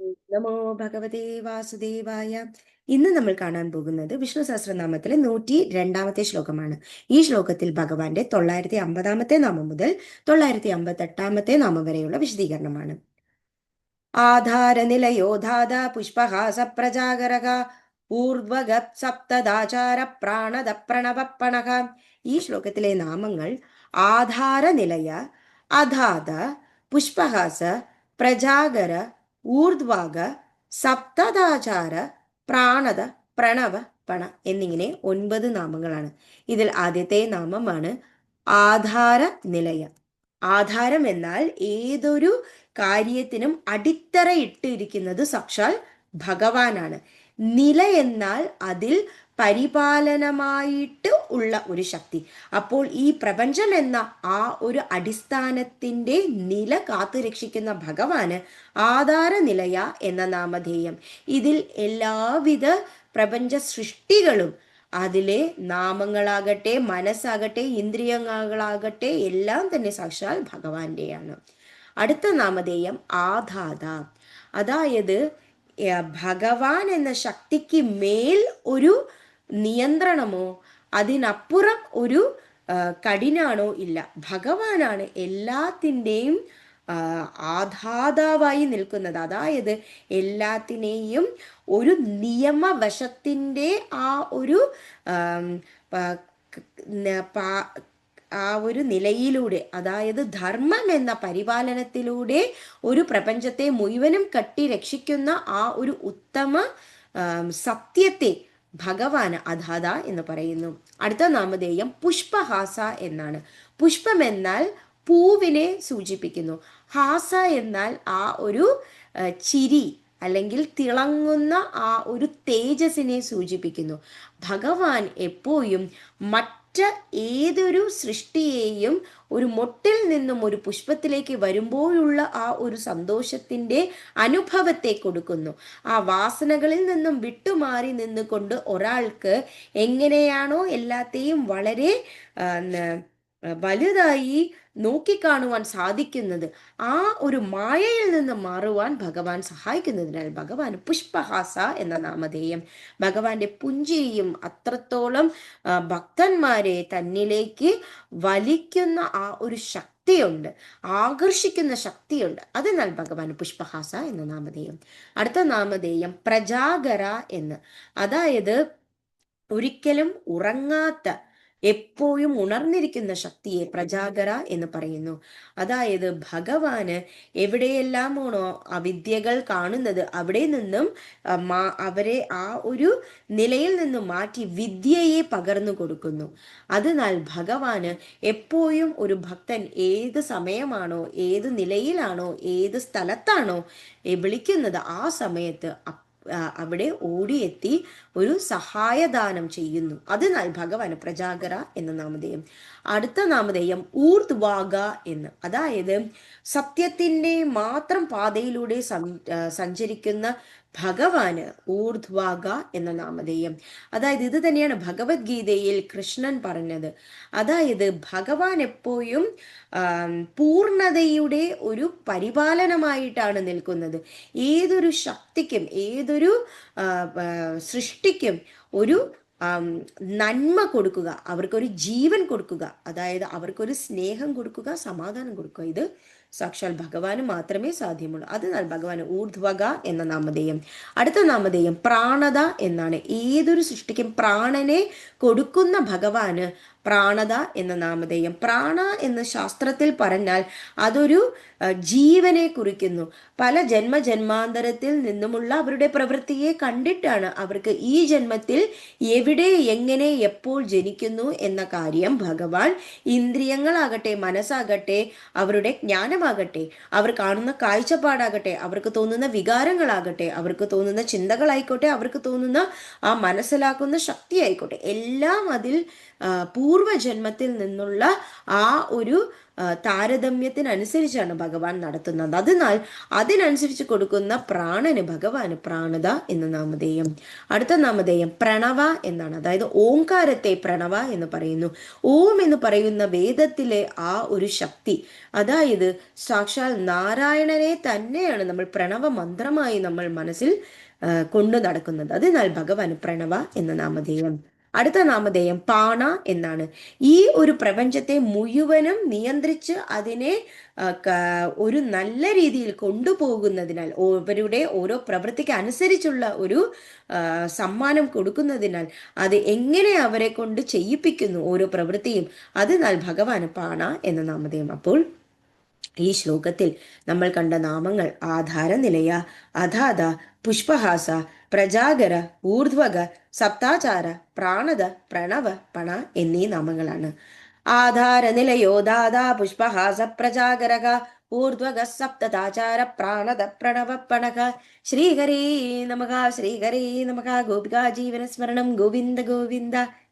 നമോ ഭഗവതേ വാസുദേവായ. ഇന്ന് നമ്മൾ കാണാൻ പോകുന്നത് വിഷ്ണു സഹസ്രനാമത്തിലെ നൂറ്റി രണ്ടാമത്തെ ശ്ലോകമാണ്. ഈ ശ്ലോകത്തിൽ ഭഗവാന്റെ തൊള്ളായിരത്തി അമ്പതാമത്തെ നാമം മുതൽ തൊള്ളായിരത്തി അമ്പത്തി എട്ടാമത്തെ നാമം വരെയുള്ള വിശദീകരണമാണ്. ആധാരനിലയോധാത പുഷ്പഹാസ പ്രജാഗരക ഊർധ്വഗ സപ്തദാചാര പ്രാണദ പ്രണവപ്പണക. ഈ ശ്ലോകത്തിലെ നാമങ്ങൾ ആധാരനിലയ അധാത പുഷ്പഹാസ പ്രജാഗര ഊർധ്വാക സപ്തദാചാര പ്രാണത പ്രണവ പണ എന്നിങ്ങനെ ഒൻപത് നാമങ്ങളാണ്. ഇതിൽ ആദ്യത്തെ നാമമാണ് ആധാര നിലയം. ആധാരം എന്നാൽ ഏതൊരു കാര്യത്തിനും അടിത്തറയിട്ടിരിക്കുന്നത് സാക്ഷാൽ ഭഗവാനാണ്. നില എന്നാൽ അതിൽ പരിപാലനമായിട്ട് ഉള്ള ഒരു ശക്തി. അപ്പോൾ ഈ പ്രപഞ്ചം എന്ന ആ ഒരു അടിസ്ഥാനത്തിന്റെ നില കാത്തുരക്ഷിക്കുന്ന ഭഗവാന് ആധാര നിലയ എന്ന നാമധേയം. ഇതിൽ എല്ലാവിധ പ്രപഞ്ച സൃഷ്ടികളും അതിലെ നാമങ്ങളാകട്ടെ മനസ്സാകട്ടെ ഇന്ദ്രിയങ്ങളാകട്ടെ എല്ലാം തന്നെ സാക്ഷാൽ ഭഗവാന്റെയാണ്. അടുത്ത നാമധേയം ആധാത. അതായത് ഭഗവാൻ എന്ന ശക്തിക്ക് മേൽ ഒരു നിയന്ത്രണമോ അതിനപ്പുറം ഒരു കഠിനാണോ ഇല്ല. ഭഗവാനാണ് എല്ലാത്തിന്റെയും ആധാതാവായി നിൽക്കുന്നത്. അതായത് എല്ലാത്തിനെയും ഒരു നിയമവശത്തിന്റെ ആ ഒരു ആ ഒരു നിലയിലൂടെ അതായത് ധർമ്മം എന്ന പരിപാലനത്തിലൂടെ ഒരു പ്രപഞ്ചത്തെ മുഴുവനും കട്ടി രക്ഷിക്കുന്ന ആ ഒരു ഉത്തമ സത്യത്തെ ഭഗവാന് അധാത എന്ന് പറയുന്നു. അടുത്ത നാമധേയം പുഷ്പഹാസ എന്നാണ്. പുഷ്പം എന്നാൽ പൂവിനെ സൂചിപ്പിക്കുന്നു. ഹാസ എന്നാൽ ആ ഒരു ചിരി അല്ലെങ്കിൽ തിളങ്ങുന്ന ആ ഒരു തേജസ്സിനെ സൂചിപ്പിക്കുന്നു. ഭഗവാൻ എപ്പോഴും മറ്റ് മറ്റ് ഏതൊരു സൃഷ്ടിയെയും ഒരു മൊട്ടിൽ നിന്നും ഒരു പുഷ്പത്തിലേക്ക് വരുമ്പോഴുള്ള ആ ഒരു സന്തോഷത്തിന്റെ അനുഭവത്തെ കൊടുക്കുന്നു. ആ വാസനകളിൽ നിന്നും വിട്ടുമാറി നിന്നുകൊണ്ട് ഒരാൾക്ക് എങ്ങനെയാണോ എല്ലാത്തെയും വളരെ വലുതായി നോക്കിക്കാണുവാൻ സാധിക്കുന്നത്. ആ ഒരു മായയിൽ നിന്ന് മാറുവാൻ ഭഗവാൻ സഹായിക്കുന്നതിനാൽ ഭഗവാൻ പുഷ്പഹാസ എന്ന നാമധേയം. ഭഗവാന്റെ പുഞ്ചിയും അത്രത്തോളം ഭക്തന്മാരെ തന്നിലേക്ക് വലിക്കുന്ന ആ ഒരു ശക്തിയുണ്ട്. ആകർഷിക്കുന്ന ശക്തിയുണ്ട്. അതിനാൽ ഭഗവാൻ പുഷ്പഹാസ എന്ന നാമധേയം. അടുത്ത നാമധേയം പ്രജാഗര എന്ന്. അതായത് ഒരിക്കലും ഉറങ്ങാത്ത എപ്പോഴും ഉണർന്നിരിക്കുന്ന ശക്തിയെ പ്രജാഗര എന്ന് പറയുന്നു. അതായത് ഭഗവാന് എവിടെയെല്ലാമാണോ അവിദ്യകൾ കാണുന്നത് അവിടെ നിന്നും അവരെ ആ ഒരു നിലയിൽ നിന്നും മാറ്റി വിദ്യയെ പകർന്നു കൊടുക്കുന്നു. അതിനാൽ ഭഗവാന് എപ്പോഴും ഒരു ഭക്തൻ ഏത് സമയമാണോ ഏത് നിലയിലാണോ ഏത് സ്ഥലത്താണോ വിളിക്കുന്നത് ആ സമയത്ത് അവിടെ ഓടിയെത്തി ഒരു സഹായദാനം ചെയ്യുന്നു. അത് ഭഗവാന് പ്രജാകര എന്ന നാമധേയം. അടുത്ത നാമധേയം ഊർദ്വാഗ എന്ന്. അതായത് സത്യത്തിന്റെ മാത്രം പാതയിലൂടെ സഞ്ചരിക്കുന്ന ഭഗവാന് ഊർധ്വാഗ എന്ന നാമധേയം. അതായത് ഇത് തന്നെയാണ് ഭഗവത്ഗീതയിൽ കൃഷ്ണൻ പറഞ്ഞത്. അതായത് ഭഗവാൻ എപ്പോഴും പൂർണതയുടെ ഒരു പരിപാലനമായിട്ടാണ് നിൽക്കുന്നത്. ഏതൊരു ശക്തിക്കും ഏതൊരു സൃഷ്ടിക്കും ഒരു നന്മ കൊടുക്കുക അവർക്കൊരു ജീവൻ കൊടുക്കുക അതായത് അവർക്കൊരു സ്നേഹം കൊടുക്കുക സമാധാനം കൊടുക്കുക. ഇത് സാക്ഷാൽ ഭഗവാന് മാത്രമേ സാധ്യമുള്ളൂ. അതിനാൽ ഭഗവാൻ ഊർധ്വക എന്ന നാമധേയം. അടുത്ത നാമധേയം പ്രാണത എന്നാണ്. ഏതൊരു സൃഷ്ടിക്കും പ്രാണനെ കൊടുക്കുന്ന ഭഗവാന് പ്രാണത എന്ന നാമധേയം. പ്രാണ എന്ന് ശാസ്ത്രത്തിൽ പറഞ്ഞാൽ അതൊരു ജീവനെ കുറിക്കുന്നു. പല ജന്മജന്മാന്തരത്തിൽ നിന്നുമുള്ള അവരുടെ പ്രവൃത്തിയെ കണ്ടിട്ടാണ് അവർക്ക് ഈ ജന്മത്തിൽ എവിടെ എങ്ങനെ എപ്പോൾ ജനിക്കുന്നു എന്ന കാര്യം ഭഗവാൻ ഇന്ദ്രിയങ്ങളാകട്ടെ മനസ്സാകട്ടെ അവരുടെ ജ്ഞാനമാകട്ടെ അവർ കാണുന്ന കാഴ്ചപ്പാടാകട്ടെ അവർക്ക് തോന്നുന്ന വികാരങ്ങളാകട്ടെ അവർക്ക് തോന്നുന്ന ചിന്തകളായിക്കോട്ടെ അവർക്ക് തോന്നുന്ന ആ മനസ്സിലാക്കുന്ന ശക്തി ആയിക്കോട്ടെ എല്ലാം അതിൽ പൂ പൂർവജന്മത്തിൽ നിന്നുള്ള ആ ഒരു താരതമ്യത്തിനനുസരിച്ചാണ് ഭഗവാൻ നടത്തുന്നത്. അതിനാൽ അതിനനുസരിച്ച് കൊടുക്കുന്ന പ്രാണന് ഭഗവാന് പ്രാണത എന്ന നാമധേയം. അടുത്ത നാമധേയം പ്രണവ എന്നാണ്. അതായത് ഓംകാരത്തെ പ്രണവ എന്ന് പറയുന്നു. ഓം എന്ന് പറയുന്ന വേദത്തിലെ ആ ഒരു ശക്തി അതായത് സാക്ഷാൽ നാരായണനെ തന്നെയാണ് നമ്മൾ പ്രണവ മന്ത്രമായി നമ്മൾ മനസ്സിൽ കൊണ്ടു നടക്കുന്നത്. അതിനാൽ ഭഗവാൻ പ്രണവ എന്ന നാമധേയം. അടുത്ത നാമധേയം പാണ എന്നാണ്. ഈ ഒരു പ്രപഞ്ചത്തെ മുഴുവനും നിയന്ത്രിച്ച് അതിനെ ഒരു നല്ല രീതിയിൽ കൊണ്ടുപോകുന്നതിനാൽ അവരുടെ ഓരോ പ്രവൃത്തിക്ക് അനുസരിച്ചുള്ള ഒരു സമ്മാനം കൊടുക്കുന്നതിനാൽ അത് എങ്ങനെ അവരെ കൊണ്ട് ചെയ്യിപ്പിക്കുന്നു ഓരോ പ്രവൃത്തിയും അതിനാൽ ഭഗവാന് പാണ എന്ന നാമധേയം അപ്പോൾ ഈ ശ്ലോകത്തിൽ നമ്മൾ കണ്ട നാമങ്ങൾ ആധാരനിലയ അധാത പുഷ്പഹാസ പ്രജാഗര ഊർധ്വക സപ്താചാര പ്രാണത പ്രണവ പണ എന്നീ നാമങ്ങളാണ്. ആധാര നിലയോ ദാദാ പുഷ്പഹാസ പ്രജാഗരക ഊർധ്വക സപ്തതാചാര പ്രാണത പ്രണവ പണക. ശ്രീഹരേ നമക ശ്രീഹരേ നമക ഗോപിക ജീവന സ്മരണം ഗോവിന്ദ ഗോവിന്ദ.